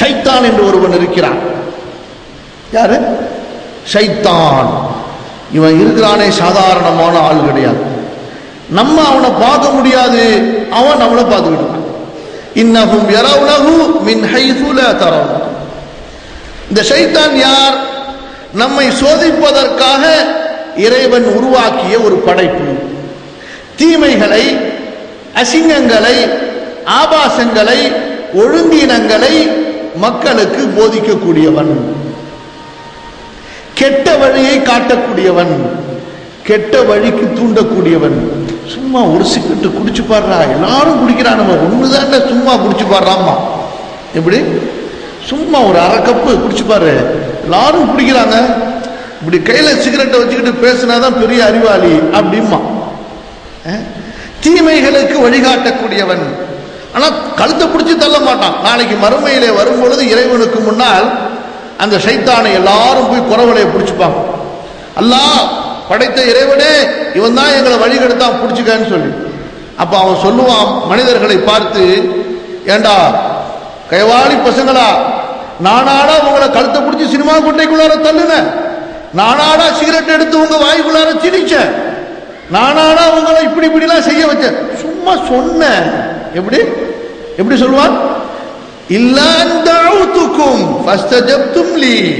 ஷைத்தான் என்று ஒருவன் இருக்கிறான். யாரு? ஷைத்தான். இவன் இருக்கிறானே சாதாரணமான ஆள் கிடையாது. நம்ம அவனை பார்க்க முடியாது. அவன் நம்மளை பார்த்துக்கிட்டான் இருக்கான். இன்னஹும் மின் ஹைது இந்த ஷைத்தான் யார்? நம்மை சோதிப்பதற்காக இறைவன் உருவாக்கிய ஒரு படைப்பு. தீமைகளை அசிங்கங்களை ஆபாசங்களை ஒழுங்கீனங்களை மக்களுக்கு போதிக்கக்கூடியவன். கெட்ட வழியை காட்டக்கூடியவன். கெட்ட வழிக்கு தூண்டக்கூடியவன். சும்மா ஒரு சிக்கெட்டு குடிச்சு பாடுறா. எல்லாரும் குடிக்கிறான். நம்ம ஒண்ணுதான் சும்மா குடிச்சு பாடுறாமா எப்படி? சும்மா ஒரு அரை கப்பு குடிச்சு பாரு. எல்லாரும் குடிக்கிறாங்க. இப்படி கையில சிகரெட்டை வச்சுக்கிட்டு பேசினாதான் பெரிய அறிவாளி. அப்படிமா தீமைகளுக்கு வழிகாட்டக்கூடியவன். ஆனால் கழுத்தை பிடிச்சி தள்ள மாட்டான். நாளைக்கு மறுமையிலே வரும் பொழுது இறைவனுக்கு முன்னால் அந்த சைத்தானை எல்லாரும் போய் குறவலையை பிடிச்சிப்பாங்க. அல்லாஹ் படைத்த இறைவனே இவன் தான் எங்களை வழிகெடுத்தான் பிடிச்சிக்கன்னு சொல்லி. அப்போ அவன் சொல்லுவான் மனிதர்களை பார்த்து ஏண்டா கைவாளி பசங்களா நானாடா உங்களை கழுத்தை பிடிச்சி சினிமா கொட்டைக்குள்ளார தள்ளுனேன். நானாடா சிகரெட் எடுத்து உங்க வாய்க்குள்ளார திணிச்சேன் நானாடா உங்களை இப்படி இப்படிலாம் செய்ய வச்சேன். சும்மா சொன்னேன். எப்படி? எப்படி சொல்லுவான் இல்லாந்தூத்துக்கும் லீ.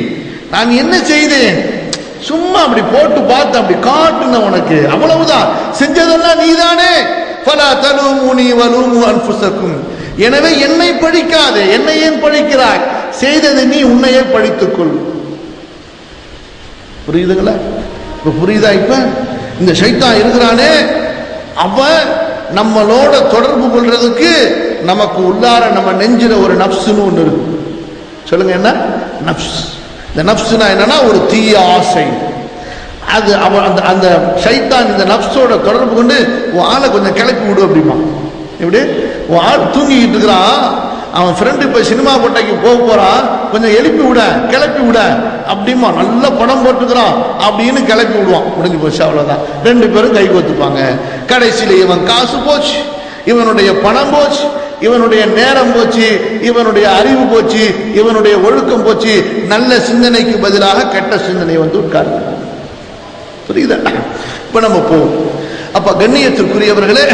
நான் என்ன செய்தேன்? சும்மா அப்படி போட்டு பார்த்து அப்படி காட்டுன உனக்கு. அவ்வளவுதான். செஞ்சதெல்லாம் நீதானே. ஃபலா தலூமுனி வலுமு அன்புசக்கும் எனவே என்னை படிக்காதே. என்னை ஏன் படிக்கிறாய்? செய்தது நீ உன்னையே படித்துக்கொள். புரியுதுங்களா? இப்ப புரியுதா இப்ப? இந்த சைத்தான் இருக்கிறானே. அவன் நம்மளோட தொடர்பு கொள்றதுக்கு நமக்கு உள்ளார நம்ம நெஞ்சில ஒரு நப்சுன்னு ஒன்று இருக்கு. சொல்லுங்க என்ன? நப்ஸ். இந்த நப்ஸுனா என்னன்னா ஒரு தீய ஆசை. அது அவன் அந்த அந்த சைத்தான் இந்த நப்ஸோட தொடர்பு கொண்டு உன் ஆளை கொஞ்சம் கிளப்பி விடு அப்படிமா எப்படி? உன் ஆள் தூங்கிக்கிட்டு இருக்கிறான். அவன் ஃப்ரெண்டு இப்போ சினிமா கொட்டைக்கு போக போறான். கொஞ்சம் எழுப்பி விட கிளப்பி விட அப்படிமா நல்ல படம் போட்டுக்கிறான் அப்படின்னு கிளப்பி விடுவான். முடிஞ்சு போச்சு அவ்வளோதான் ரெண்டு பேரும் கை கோத்துப்பாங்க. கடைசியில் இவன் காசு போச்சு. இவனுடைய பணம் போச்சு. இவனுடைய நேரம் போச்சு இவனுடைய அறிவு போச்சு இவனுடைய ஒழுக்கம் போச்சு. நல்ல சிந்தனைக்கு பதிலாக கெட்ட சிந்தனை வந்து உட்கார்ந்து புரியுதா? இப்ப நம்ம போவோம். அப்ப கண்ணியத்திற்குரியவர்களே